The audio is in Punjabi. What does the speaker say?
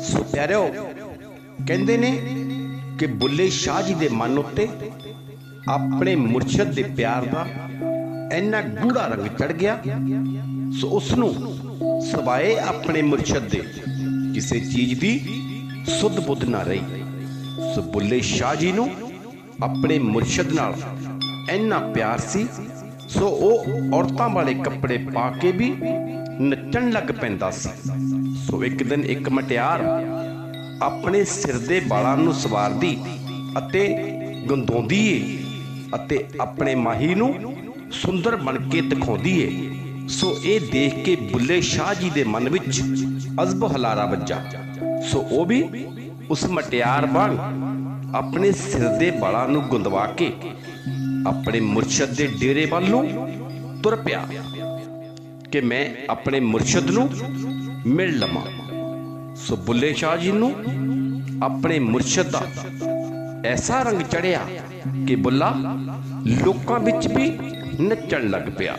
ਸੋ ਪਿਆਰਿਓ, ਕਹਿੰਦੇ ਨੇ ਕਿ ਬੁੱਲੇ ਸ਼ਾਹ ਜੀ ਦੇ ਮਨ ਉੱਤੇ ਆਪਣੇ ਮੁਰਸ਼ਦ ਦੇ ਪਿਆਰ ਦਾ ਇੰਨਾ ਗੂੜਾ ਰੰਗ ਚੜ ਗਿਆ, ਸੋ ਉਸ ਨੂੰ ਸਵਾਏ ਆਪਣੇ ਮੁਰਸ਼ਦ ਦੇ ਕਿਸੇ ਚੀਜ਼ ਦੀ ਸੁੱਧ ਬੁੱਧ ਨਾ ਰਹੀ। ਸੋ ਬੁੱਲੇ ਸ਼ਾਹ ਜੀ ਨੂੰ ਆਪਣੇ ਮੁਰਸ਼ਦ ਨਾਲ ਇੰਨਾ ਪਿਆਰ ਸੀ ਸੋ ਉਹ ਔਰਤਾਂ ਵਾਲੇ ਕੱਪੜੇ ਪਾ ਕੇ ਵੀ ਨੱਚਣ ਲੱਗ ਪੈਂਦਾ ਸੀ। ਸੋ ਇੱਕ ਦਿਨ ਇੱਕ ਮਟਿਆਰ ਆਪਣੇ ਸਿਰ ਦੇ ਵਾਲਾਂ ਨੂੰ ਸਵਾਰਦੀ ਅਤੇ ਗੰਦੋਂਦੀ ਏ ਅਤੇ ਆਪਣੇ ਮਾਹੀ ਨੂੰ ਸੁੰਦਰ ਬਣ ਕੇ ਦਿਖਾਉਂਦੀ ਏ। ਸੋ ਇਹ ਦੇਖ ਕੇ ਬੁੱਲੇ ਸ਼ਾਹ ਜੀ ਦੇ ਮਨ ਵਿੱਚ ਅਜ਼ਬ ਹਲਾਰਾ ਵੱਜਾ। ਸੋ ਉਹ ਵੀ ਉਸ ਮਟਿਆਰ ਵਾਂਗ ਆਪਣੇ ਸਿਰ ਦੇ ਵਾਲਾਂ ਨੂੰ ਗੁੰਦਵਾ ਕੇ ਆਪਣੇ ਮੁਰਸ਼ਦ ਦੇ ਡੇਰੇ ਵੱਲ ਨੂੰ ਤੁਰ ਪਿਆ ਕਿ ਮੈਂ ਆਪਣੇ ਮੁਰਸ਼ਦ ਨੂੰ ਮਿਲ ਲਵਾਂ। ਸੋ ਬੁੱਲੇ ਸ਼ਾਹ ਜੀ ਨੂੰ ਆਪਣੇ ਮੁਰਸ਼ਦ ਦਾ ਐਸਾ ਰੰਗ ਚੜਿਆ ਕਿ ਬੁੱਲਾ ਲੋਕਾਂ ਵਿੱਚ ਵੀ ਨੱਚਣ ਲੱਗ ਪਿਆ।